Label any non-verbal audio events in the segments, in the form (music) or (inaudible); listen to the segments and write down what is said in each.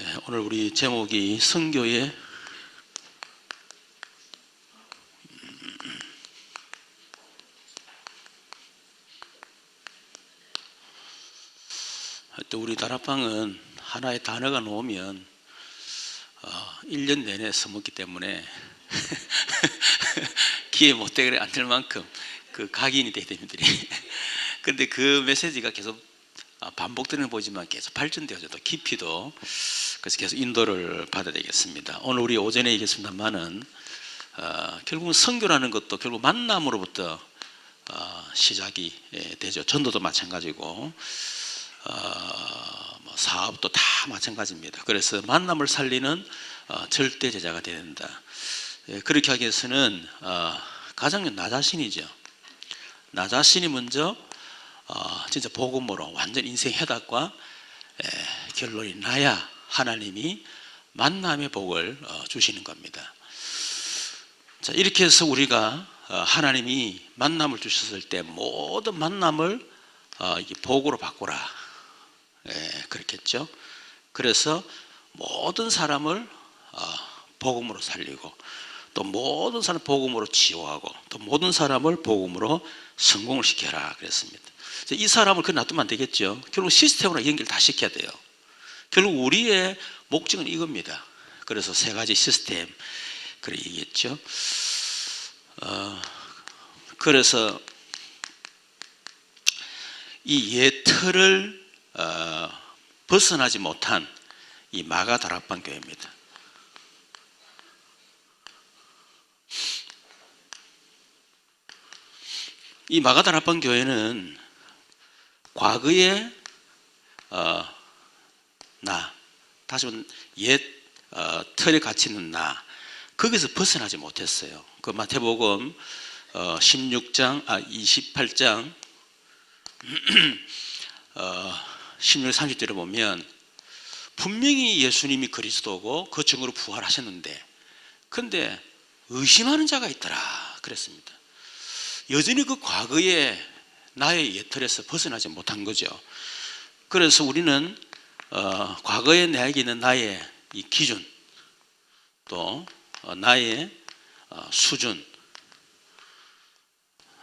예, 오늘 우리 제목이 성교의 또 우리 다락방은 하나의 단어가 어, 1년 내내 써먹기 때문에 (laughs) 기회 못되게 안될 만큼 그 각인이 돼야 됩니다. (laughs) 근데 그 메시지가 계속 아, 반복되는 보지만 계속 발전되어져 또 깊이도 그래서 계속 인도를 받아야 되겠습니다. 오늘 우리 오전에 얘기했습니다만은 어, 결국은 선교라는 것도 결국 만남으로부터 어, 시작이 예, 되죠. 전도도 마찬가지고 어, 뭐 사업도 다 마찬가지입니다. 그래서 만남을 살리는 어, 절대 제자가 되야 된다. 예, 그렇게 하기 위해서는 어, 가장 나 자신이죠. 나 자신이 먼저 어, 진짜 복음으로 완전 인생 해답과 에, 결론이 나야 하나님이 만남의 복을 어, 주시는 겁니다. 자 이렇게 해서 우리가 어, 하나님이 만남을 주셨을 때 모든 만남을 복으로 바꾸라 예, 그렇겠죠. 그래서 모든 사람을 어, 복음으로 살리고 또 모든 사람 복음으로 치유하고 또 모든 사람을 복음으로 성공을 시켜라 그랬습니다. 이 사람을 그냥 놔두면 안 되겠죠. 결국 시스템으로 연결 다 시켜야 돼요. 결국 우리의 목적은 이겁니다. 그래서 세 가지 시스템 그래 얘기했죠. 어, 그래서 이 예틀을 어, 벗어나지 못한 이 마가 다락방 교회입니다. 이 마가 다락방 교회는 과거의 어, 나 다시 한번 옛 어, 틀에 갇히는 나 거기서 벗어나지 못했어요. 그 마태복음 어, 16장 아 28장 (clears throat) 어, 16, 30절에 보면 분명히 예수님이 그리스도고 그 증거로 부활하셨는데 근데 의심하는 자가 있더라 그랬습니다. 여전히 그 과거의 나의 예틀에서 벗어나지 못한 거죠. 그래서 우리는 어, 과거에 내게 있는 나의 이 기준 또 어, 나의 어, 수준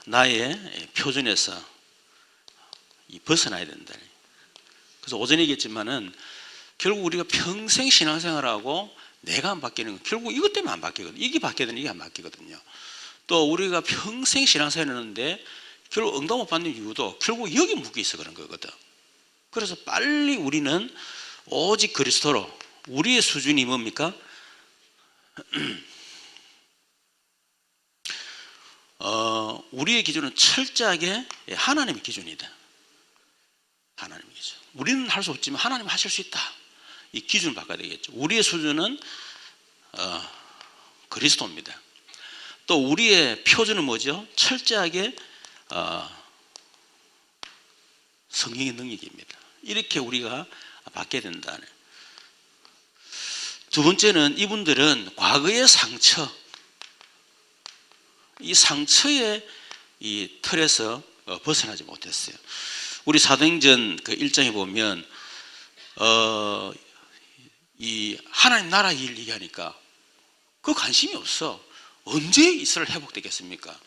나의 표준에서 이 벗어나야 된다. 그래서 오전에 얘기했지만은 결국 우리가 평생 신앙생활하고 내가 안 바뀌는 건 결국 이것 때문에 안 바뀌거든요. 이게 되는 이게 안 바뀌거든요. 또 우리가 평생 신앙생활 했는데 결국 응답 못 받는 이유도 결국 여기 묶여 있어 그런 거거든. 그래서 빨리 우리는 오직 그리스도로 우리의 수준이 뭡니까? (clears throat) 어, 우리의 기준은 철저하게 하나님의 기준이다. 하나님의 기준. 우리는 할 수 없지만 하나님은 하실 수 있다. 이 기준을 바꿔야 되겠죠. 우리의 수준은 어, 그리스도입니다. 또 우리의 표준은 뭐죠? 철저하게 어, 성령의 능력입니다. 이렇게 우리가 받게 된다는. 두 번째는 이분들은 과거의 상처, 이 상처의 이 틀에서 어, 벗어나지 못했어요. 우리 사도행전 그 1장에 보면 어, 이 하나님 나라 일 얘기하니까 그 관심이 없어. 언제 이스라엘 회복되겠습니까?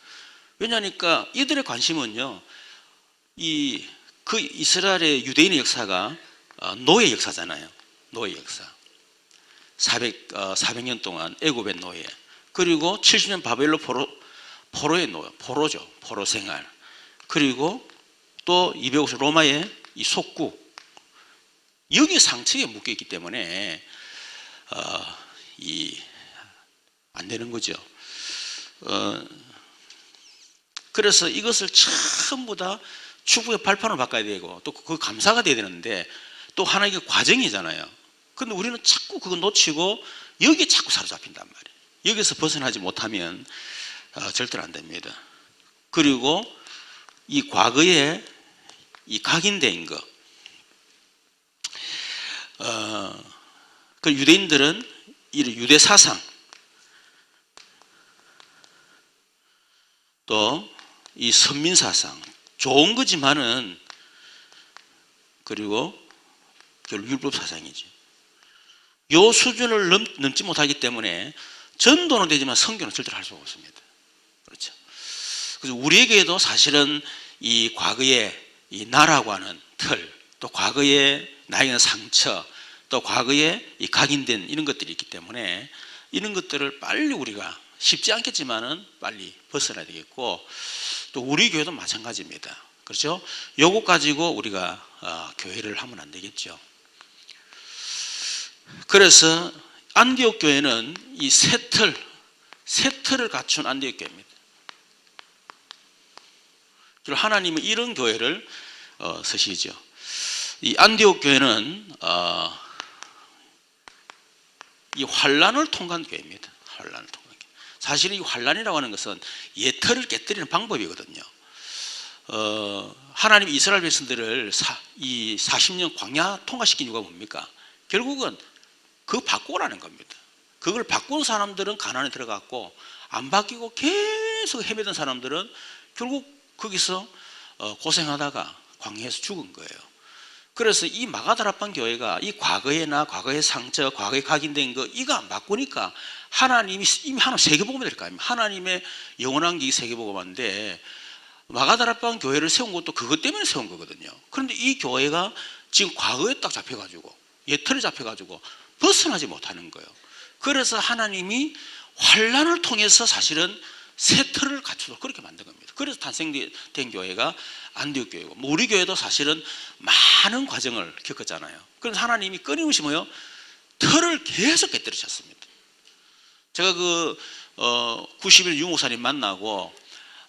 왜냐하니까 이들의 관심은요, 이 그 이스라엘의 유대인의 역사가 어, 노예 역사잖아요. 노예 역사. 400, 400년 어, 동안 애굽의 노예. 그리고 70년 바벨로 포로, 포로의 노예, 포로죠. 포로 생활. 그리고 또 250 로마의 이 속구. 여기 상처에 묶여 있기 때문에, 어, 이, 안 되는 거죠. 어, 그래서 이것을 전부 다 축구의 발판을 바꿔야 되고 또 그 감사가 돼야 되는데 또 하나의 과정이잖아요. 근데 우리는 자꾸 그거 놓치고 여기 자꾸 사로잡힌단 말이에요. 여기서 벗어나지 못하면 어, 절대로 안 됩니다. 그리고 이 과거에 이 각인된 거, 어, 그 유대인들은 이 유대 사상, 또 이 선민 사상, 좋은 거지만은 그리고 결국 율법 사상이지. 요 수준을 넘, 넘지 못하기 때문에 전도는 되지만 성교는 절대로 할 수가 없습니다. 그렇죠. 그래서 우리에게도 사실은 이 과거에 이 나라고 하는 틀, 또 과거에 나에게는 상처, 또 과거에 이 각인된 이런 것들이 있기 때문에 이런 것들을 빨리 우리가 쉽지 않겠지만은 빨리 벗어나야 되겠고 또 우리 교회도 마찬가지입니다. 그렇죠? 요것 가지고 우리가 어, 교회를 하면 안 되겠죠. 그래서 안디옥 교회는 이 세 틀, 세 틀을 갖춘 안디옥 교회입니다. 하나님은 이런 교회를 어, 쓰시죠. 이 안디옥 교회는 어, 이 환란을 통과한 교회입니다. 환란을 교회. 사실 이 환란이라고 하는 것은 예틀을 깨뜨리는 방법이거든요. 어, 하나님 이스라엘 백성들을 사, 이 40년 광야 통과시킨 이유가 뭡니까? 결국은 그 바꾸라는 겁니다. 그걸 바꾼 사람들은 가난에 들어갔고 안 바뀌고 계속 헤매던 사람들은 결국 거기서 어, 고생하다가 광야에서 죽은 거예요. 그래서 이 마가다라판 교회가 이 과거에나 과거의 상처, 과거에 각인된 거 이거 안 바꾸니까 하나님이 이미 하나 세계복음이 될거 아닙니까? 하나님의 영원한 게 세계복음인데 마가다라판 교회를 세운 것도 그것 때문에 세운 거거든요. 그런데 이 교회가 지금 과거에 딱 잡혀가지고 예틀에 잡혀가지고 벗어나지 못하는 거예요. 그래서 하나님이 환란을 통해서 사실은 새 틀을 갖추도록 그렇게 만든 겁니다. 그래서 탄생된 교회가 안디옥 교회고 뭐 우리 교회도 사실은 많은 과정을 겪었잖아요. 그래서 하나님이 끊임없이 뭐요? 틀을 계속 깨뜨리셨습니다. 제가 그 어, 90일 유목사님 만나고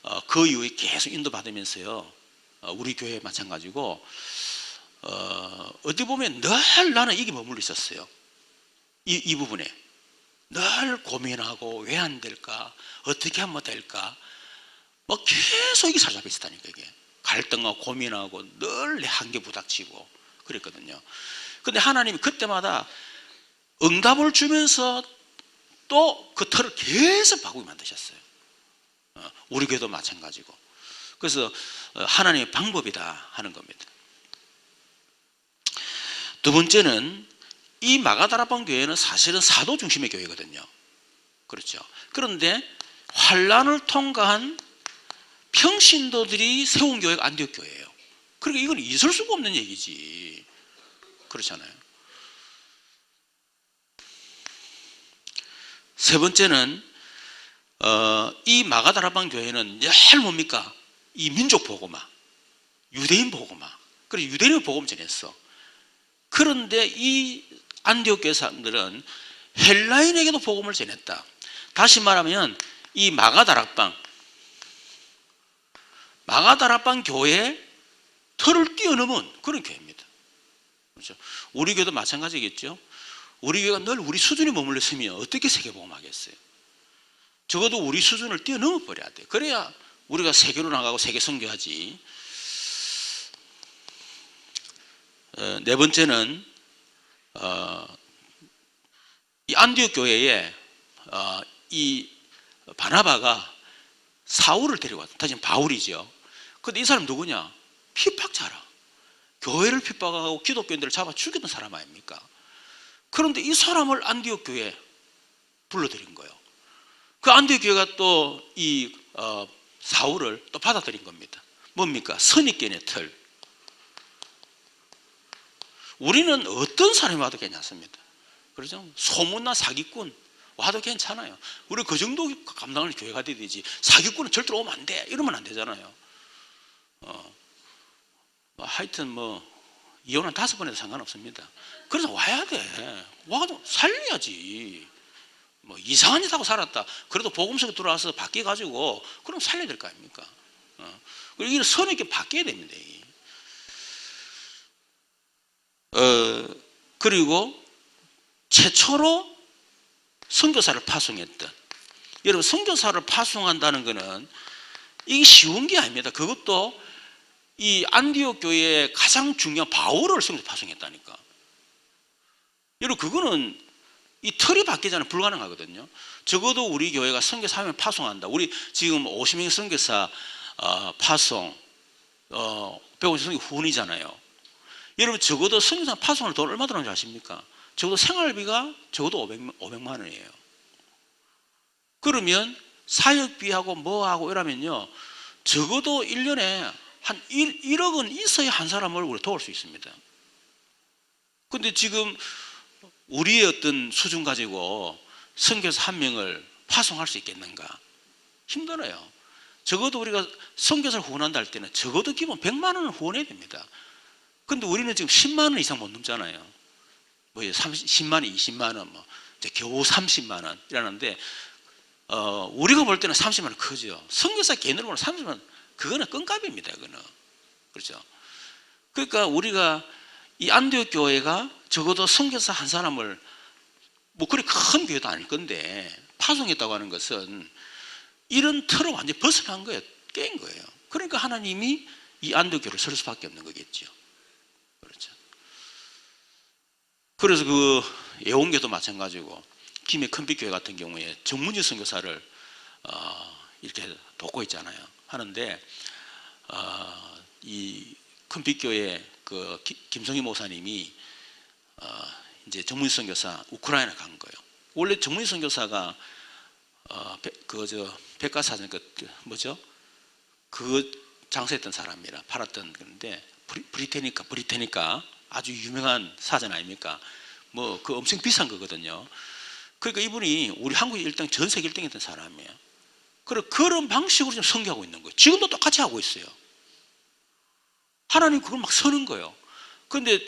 어, 그 이후에 계속 인도받으면서요. 어, 우리 교회 마찬가지고 어, 어디 보면 늘 나는 이게 머물러 있었어요. 이, 이 부분에 늘 고민하고 왜 안 될까 어떻게 하면 될까 뭐 계속 이게 사로잡혀 있었다니까 이게 갈등하고 고민하고 늘 내 한계 부닥치고 그랬거든요 근데 하나님이 그때마다 응답을 주면서 또그 틀을 계속 바꾸게 만드셨어요 어, 우리 교회도 마찬가지고 그래서 어, 하나님의 방법이다 하는 겁니다 두 번째는 이 마가다라방 교회는 사실은 사도 중심의 교회거든요. 그렇죠. 그런데 환란을 통과한 평신도들이 세운 교회가 안디옥 교회예요. 그러니까 이건 있을 수가 없는 얘기지. 그렇잖아요. 세 번째는 어, 이 마가다라방 교회는 늘 뭡니까? 이 민족 보고마, 유대인 보고마. 그래 유대인 보고만 전했어. 그런데 이 안디옥 교회 사람들은 헬라인에게도 복음을 전했다. 다시 말하면 이 마가다락방 마가다락방 교회 틀을 뛰어넘은 그런 교회입니다. 그렇죠? 우리 교회도 마찬가지겠죠. 우리 교회가 늘 우리 수준에 머물렀으면 어떻게 세계복음하겠어요? 적어도 우리 수준을 뛰어넘어 버려야 돼. 그래야 우리가 세계로 나가고 세계 선교하지. 어, 네 번째는 어, 이 안디옥 교회에 어, 이 바나바가 사울을 데려왔다. 다시 바울이죠. 근데 이 사람 누구냐? 핍박자라. 교회를 핍박하고 기독교인들을 잡아 죽였던 사람 아닙니까? 그런데 이 사람을 안디옥 교회에 불러들인 거예요. 그 안디옥 교회가 또이 어, 사울을 또 받아들인 겁니다. 뭡니까? 선입견의 틀. 우리는 어떤 사람이 와도 괜찮습니다. 그렇죠? 소문나 사기꾼 와도 괜찮아요. 우리 그 정도 감당을 교회가 되지. 사기꾼은 절대로 오면 안 돼. 이러면 안 되잖아요. 어, 뭐 하여튼 뭐 이혼은 다섯 번 해도 상관없습니다. 그래서 와야 돼. 와도 살려야지. 뭐 이상한 짓 하고 살았다. 그래도 복음 속에 들어와서 바뀌어 가지고 그럼 살려야 될 거 아닙니까? 어. 그리고 이런 선있게 바뀌어야 됩니다. 어, 그리고 최초로 선교사를 파송했던 여러분 선교사를 파송한다는 것은 이게 쉬운 게 아닙니다. 그것도 이 안디옥 교회의 가장 중요한 바울을 선교 파송했다니까. 여러분 그거는 이 틀이 않으면 불가능하거든요. 적어도 우리 교회가 선교사 하면 파송한다. 우리 지금 50명 선교사 어, 파송 어, 150명 후원이잖아요. 여러분 적어도 선교사 파송을 돈 얼마 들어는지 아십니까? 적어도 생활비가 적어도 500, 500만 원이에요. 그러면 사역비하고 뭐하고 이러면요. 적어도 1년에 한 1, 1억은 있어야 한 사람을 우리 도울 수 있습니다. 근데 지금 우리의 어떤 수준 가지고 선교사 한 명을 파송할 수 있겠는가? 힘들어요. 적어도 우리가 선교사를 후원한다 할 때는 적어도 기본 100만 원을 후원해야 됩니다. 근데 우리는 지금 10만 원 이상 못 넘잖아요. 뭐 30, 10만 원, 20만 원, 뭐 이제 겨우 30만 원 이라는데 어, 우리가 볼 때는 30만 원 크죠. 선교사 개인으로 보면 30만 원 그거는 껌값입니다. 그거는 그렇죠. 그러니까 우리가 이 안디옥 교회가 적어도 선교사 한 사람을 뭐 그리 큰 교회도 아닐 건데 파송했다고 하는 것은 이런 틀을 완전히 벗어난 거예요. 깬 거예요. 그러니까 하나님이 이 안디옥 교회를 설 수밖에 없는 거겠죠. 그렇죠. 그래서 그 예원교도 마찬가지고 김해 큰빛교회 같은 경우에 정문지 선교사를 어, 이렇게 돕고 있잖아요. 하는데 어, 이 큰빛교회 그 기- 김성희 목사님이 어, 이제 정문지 선교사 우크라이나 간 거예요. 원래 정문지 선교사가 어, 그저 백과사전 그 뭐죠? 그 장사했던 사람이라 팔았던 건데 브리, 브리 테니까 브리테니까 아주 유명한 사전 아닙니까? 뭐 그 엄청 비싼 거거든요. 그러니까 이분이 우리 한국 1등 전 세계 1등 했던 사람이에요. 그래 그런 방식으로 지금 성교하고 있는 거예요. 지금도 똑같이 하고 있어요. 하나님 그걸 막 서는 거예요. 그런데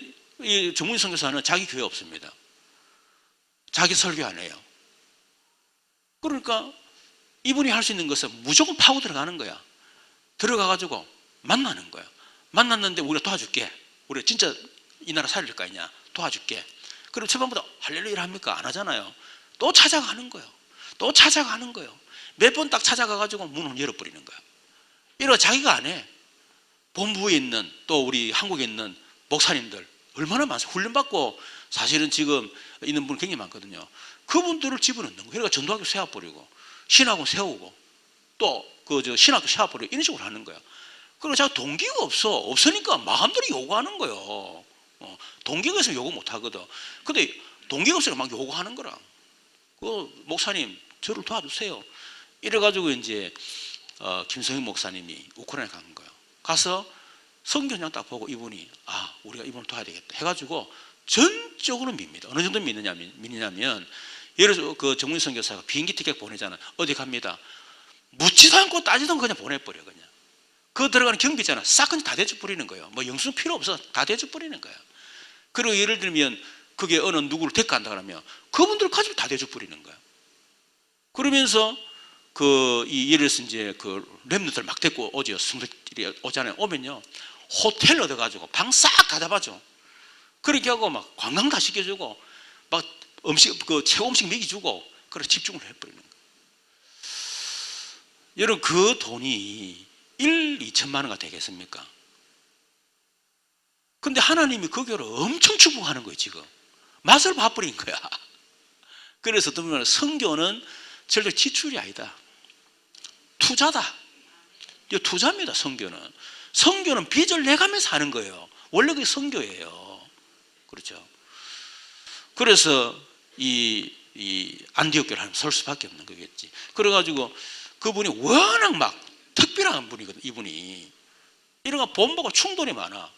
이 정문희 선교사는 자기 교회 없습니다. 자기 설교 안 해요. 그러니까 이분이 할 수 있는 것은 무조건 파고 들어가는 거야. 들어가 가지고 만나는 거야. 만났는데 우리가 도와줄게. 우리가 진짜 이 나라 살릴 거 아니냐. 도와줄게. 그럼 처음부터 할렐루야 합니까? 안 하잖아요. 또 찾아가는 거예요. 또 찾아가는 거예요. 몇 번 딱 찾아가 가지고 문을 열어버리는 거야. 이러 자기가 안 해. 본부에 있는 또 우리 한국에 있는 목사님들 얼마나 많습니까? 훈련받고 사실은 지금 있는 분 굉장히 많거든요. 그분들을 집어넣는 거예요. 그러니까 전도학교 세워버리고 신학원 세우고 또 그 저 신학교 세워버리고 이런 식으로 하는 거야. 그리고 자꾸 동기가 없어. 없으니까 마음대로 요구하는 거예요. 어, 동기가 있으면 요구 못 하거든. 근데 동기가 없으니까 막 요구하는 거라. 그 목사님 저를 도와주세요. 이래가지고 이제 어, 김성희 목사님이 우크라이나 간 거예요. 가서 성경장 딱 보고 이분이 아 우리가 이분을 도와야 되겠다 해가지고 전적으로 밉니다. 어느 정도 믿느냐 믿느냐면 예를 들어 그 정문 선교사가 비행기 티켓 보내잖아. 어디 갑니다. 묻지도 않고 따지도 그냥 보내버려 그냥. 그 들어가는 경비 있잖아. 싹 그냥 다 대접 뿌리는 거예요. 뭐 영수증 필요 없어. 다 대접 뿌리는 거야. 그리고 예를 들면 그게 어느 누구를 데려간다 그러면 그분들 가지고 다 대접 뿌리는 거야. 그러면서 그 이 예를 들어서 이제 그 랩너들 막 데리고 오죠. 승들이 오잖아요. 오면요. 호텔 얻어가지고 방 싹 가져봐줘. 그렇게 하고 막 관광 다 시켜주고 막 음식 그 최고 음식 먹이주고 그래 집중을 해버리는 거예요. 여러분 그 돈이 1, 2천만 원가 되겠습니까? 근데 하나님이 그 교를 엄청 축복하는 거예요 지금 맛을 봐버린 거야 (laughs) 그래서 또 보면 성교는 절대 지출이 아니다 투자다. 이거 투자입니다 성교는. 성교는 빚을 내가면서 하는 거예요. 원래 그게 성교예요. 그렇죠? 그래서 이, 이 안디옥교를 하면 설 수밖에 없는 거겠지. 그래가지고 그분이 워낙 막 특별한 분이거든 이분이. 이러가 본부가 충돌이 많아.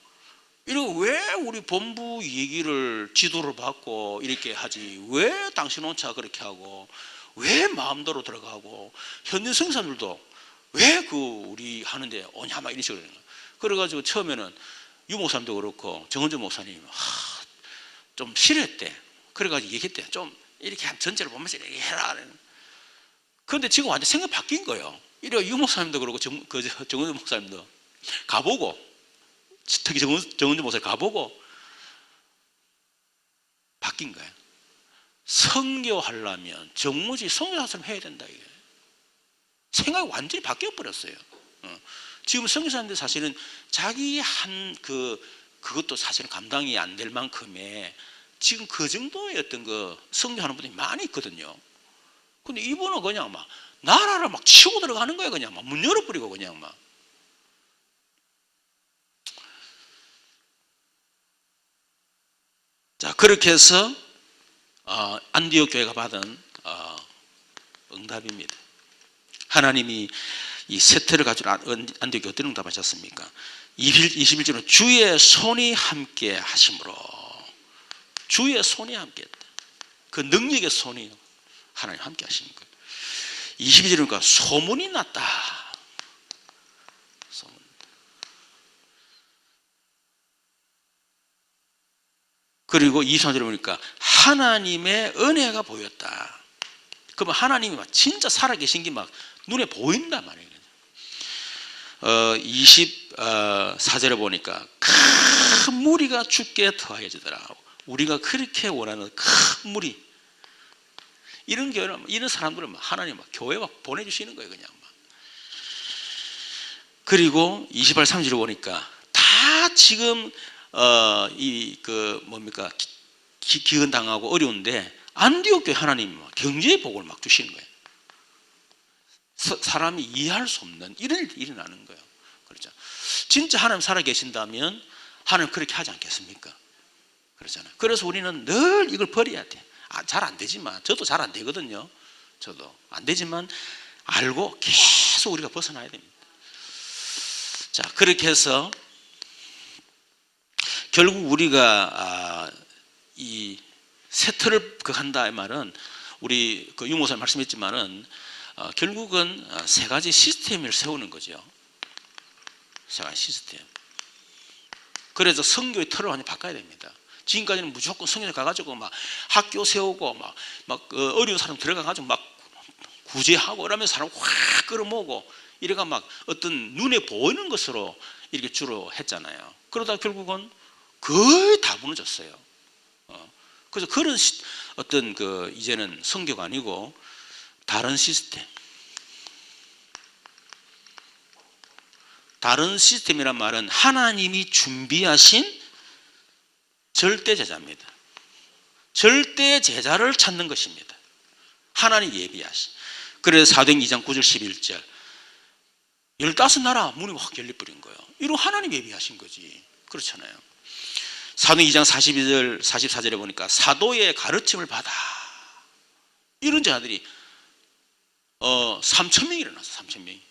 이러고 왜 우리 본부 얘기를 지도를 받고 이렇게 하지? 왜 당신 혼자 그렇게 하고 왜 마음대로 들어가고 현대 성사들도 왜 그 우리 하는데 오냐 막 이런 식으로. 그래가지고 처음에는 유 목사님도 그렇고 정은주 목사님 하, 좀 싫어했대 그래가지고 얘기했대 좀 이렇게 한 전체를 보면서 이렇게 해라 그런데 지금 완전 생각 바뀐 거예요 이래 유 목사님도 그러고 정, 그, 저, 정은주 목사님도 가보고 특히 정은, 정은주 목사님 가보고 바뀐 거예요. 성교하려면 정무지 성교사처럼 해야 된다 이게. 생각이 완전히 바뀌어 버렸어요. 어. 지금 성교사인데 사실은 자기 한 그 그것도 사실은 감당이 안 될 만큼의 지금 그 정도의 어떤 그 성교하는 분들이 많이 있거든요. 근데 이분은 그냥 막 나라를 막 치고 들어가는 거예요. 그냥 막 문 열어버리고 그냥 막. 자 그렇게 해서 어, 안디옥 교회가 받은 어, 응답입니다. 하나님이 이 세태를 가지고 안- 안디옥 교회 어떤 응답하셨습니까? 21절은 주의 손이 함께 하심으로 주의 손이 함께 했다. 그 능력의 손이 하나님 함께 하시는 거예요. 22절이니까 소문이 났다. 소문. 그리고 23절에 보니까 하나님의 은혜가 보였다. 그러면 하나님이 막 진짜 살아계신 게 막 눈에 보인단 말이에요. 어, 24절에 보니까 큰 무리가 죽게 더하여지더라. 우리가 그렇게 원하는 큰 무리. 이런 교회는 이런 사람들은 막 하나님 막 교회 막 보내주시는 거예요, 그냥 막. 그리고 28, 30을 보니까 다 지금 어, 이 그 뭡니까 기, 기근 당하고 어려운데 안디옥 교회 하나님이 막 경제의 복을 막 주시는 거예요. 서- 사람이 이해할 수 없는 이런 일이 일어나는 거예요. 그렇죠. 진짜 하나님 살아 계신다면 하나님 그렇게 하지 않겠습니까? 그렇잖아요. 그래서 우리는 늘 이걸 버려야 돼. 아, 잘 안 되지만 저도 잘 안 되거든요. 저도 안 되지만 알고 계속 우리가 벗어나야 됩니다. 자 그렇게 해서 결국 우리가 아, 이 세트를 그 한다 이 말은 우리 그 유모사 말씀했지만은 어, 결국은 어, 세 가지 시스템을 세우는 거죠. 세 가지 시스템. 그래서 성교의 틀을 완전히 바꿔야 됩니다. 지금까지는 무조건 성경에 가가지고 막 학교 세우고 막, 막 어, 어려운 사람 들어가가지고 막 구제하고 그러면서 사람 확 끌어모으고 이래가 막 어떤 눈에 보이는 것으로 이렇게 주로 했잖아요. 그러다 결국은 거의 다 무너졌어요. 어. 그래서 그런 시- 어떤 그 이제는 성교가 아니고 다른 시스템. 다른 시스템이란 말은 하나님이 준비하신 절대 제자입니다. 절대 제자를 찾는 것입니다. 하나님 예비하신. 그래서 사도행 2장 9절 11절 열다섯 나라 문이 확 열려버린 거예요. 이로 하나님 예비하신 거지. 그렇잖아요. 사도행 2장 42절 44절에 보니까 사도의 가르침을 받아 이런 자들이 어 3천 명이 일어났어. 3천 명이.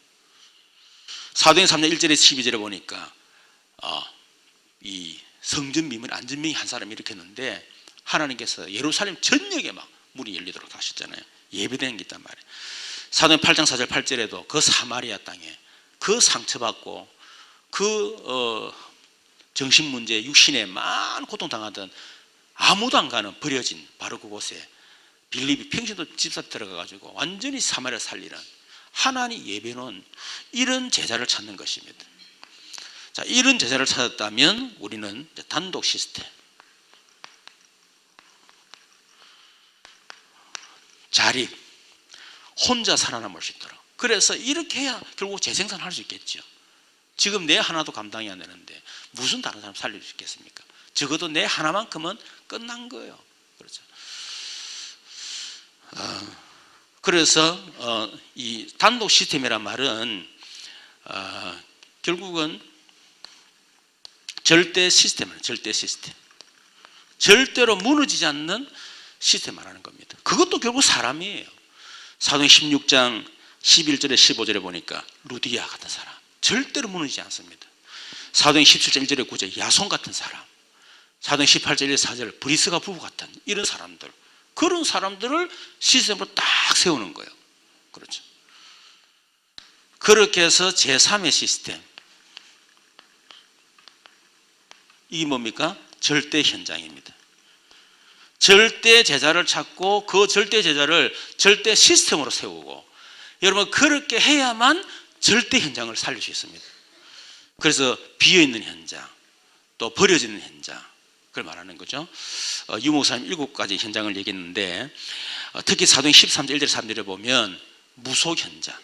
사도행 3장 1절에 12절에 보니까 어, 이 성전 미문 안전명이 한 사람이 했는데 하나님께서 예루살렘 전역에 막 문이 열리도록 하셨잖아요. 예배되는 게 있단 말이에요. 사도행 8장 4절 8절에도 그 사마리아 땅에 그 상처받고 그 어, 정신 문제, 육신에 많은 고통 당하던 아무도 안 가는 버려진 바로 그곳에 빌립이 평신도 집사 들어가 가지고 완전히 사마리아 살리는 하나님 예배는 이런 제자를 찾는 것입니다. 자, 이런 제자를 찾았다면 우리는 단독 시스템. 자립. 혼자 살아남을 수 있도록. 그래서 이렇게 해야 결국 재생산할 수 있겠죠. 지금 내 하나도 감당이 안 되는데 무슨 다른 사람 살릴 수 있겠습니까? 적어도 내 하나만큼은 끝난 거예요. 그렇죠. 어, 그래서 어, 이 단독 시스템이란 말은 어, 결국은 절대 시스템을 절대 시스템. 절대로 무너지지 않는 시스템 말하는 겁니다. 그것도 결국 사람이에요. 사도행 16장 11절에 15절에 보니까 루디아 같은 사람. 절대로 무너지지 않습니다. 사도행 17장 1절에 9절 야손 같은 사람. 사도행 18절 1 4절 브리스가 부부 같은 이런 사람들. 그런 사람들을 시스템으로 딱 세우는 거예요. 그렇죠. 그렇게 해서 제3의 시스템. 이게 뭡니까? 절대 현장입니다. 절대 제자를 찾고 그 절대 제자를 절대 시스템으로 세우고 여러분 그렇게 해야만 절대 현장을 살릴 수 있습니다. 그래서 비어 있는 현장, 또 버려지는 현장, 그걸 말하는 거죠. 어, 유목사님 일곱 가지 현장을 얘기했는데 어, 특히 사도행 13절 1절 3절에 보면 무속 현장,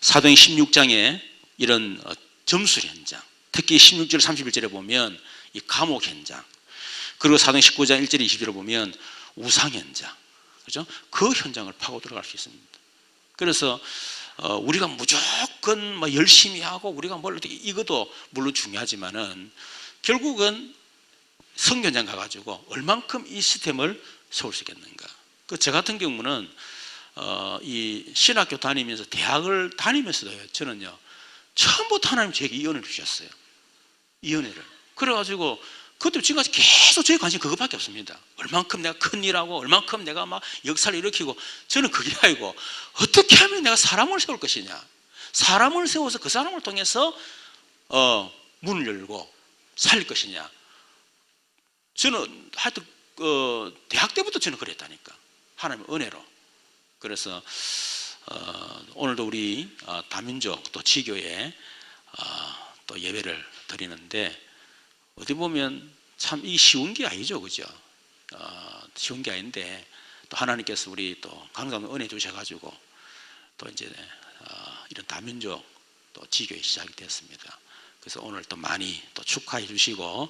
사도행 16장에 이런 어, 점술 현장, 특히 16절 31절에 보면 이 감옥 현장, 그리고 사도행 19장 1절 20절에 보면 우상 현장, 그죠? 그 현장을 파고 들어갈 수 있습니다. 그래서 어, 우리가 무조건 뭐 열심히 하고 우리가 뭘 어떻게 이것도 물론 중요하지만은 결국은 성견장 가가지고 얼만큼 이 시스템을 세울 수 있겠는가. 그 저 같은 경우는 어, 이 신학교 다니면서 대학을 다니면서도요. 저는요 처음부터 하나님 저에게 이 은혜를 주셨어요. 이 은혜를. 그래가지고 그때 지금까지 계속 저의 관심 그것밖에 없습니다. 얼만큼 내가 큰 일하고 얼만큼 내가 막 역사를 일으키고 저는 그게 아니고 어떻게 하면 내가 사람을 세울 것이냐. 사람을 세워서 그 사람을 통해서 어, 문을 열고 살릴 것이냐. 저는 하여튼 어, 대학 때부터 저는 그랬다니까. 하나님의 은혜로. 그래서 어, 오늘도 우리 어, 다민족 또 지교에 어, 또 예배를 드리는데 어디 보면 참 이 쉬운 게 아니죠, 그죠? 어, 쉬운 게 아닌데 또 하나님께서 우리 또 강강 은혜 주셔가지고 또 이제 어, 이런 다민족 또 지교에 시작이 됐습니다. 그래서 오늘 또 많이 또 축하해 주시고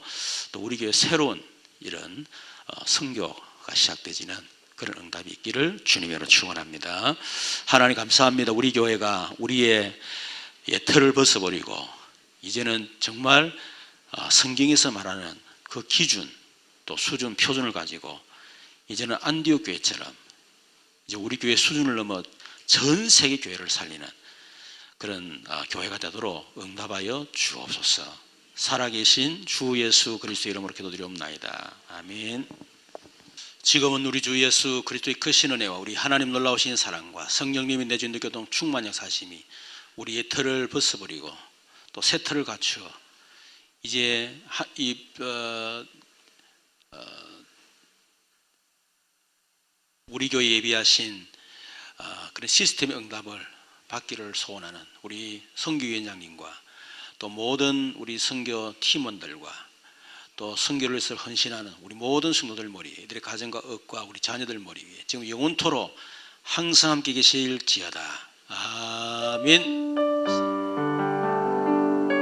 또 우리 교회 새로운 이런 어, 성교가 시작되지는 그런 응답이 있기를 주님으로 축원합니다. 하나님 감사합니다. 우리 교회가 우리의 예, 틀을 벗어버리고 이제는 정말 아, 성경에서 말하는 그 기준 또 수준 표준을 가지고 이제는 안디옥 교회처럼 이제 우리 교회 수준을 넘어 전 세계 교회를 살리는 그런 아, 교회가 되도록 응답하여 주옵소서. 살아계신 주 예수 그리스도 이름으로 기도드리옵나이다. 아멘. 지금은 우리 주 예수 그리스도의 크신 은혜와 우리 하나님 놀라우신 사랑과 성령님이 내준 교동 충만한 사심이 우리의 틀을 벗어버리고 또 새 틀을 갖추어 이제 하- 이 어, 어, 우리 교회 예비하신 어, 그런 시스템의 응답을 받기를 소원하는 우리 성교위원장님과 또 모든 우리 성교 팀원들과 또 성교를 위해서 헌신하는 우리 모든 성도들 머리, 이들의 가정과 억과 우리 자녀들 머리 위에 지금 영원토록 항상 함께 계실지어다. 아멘.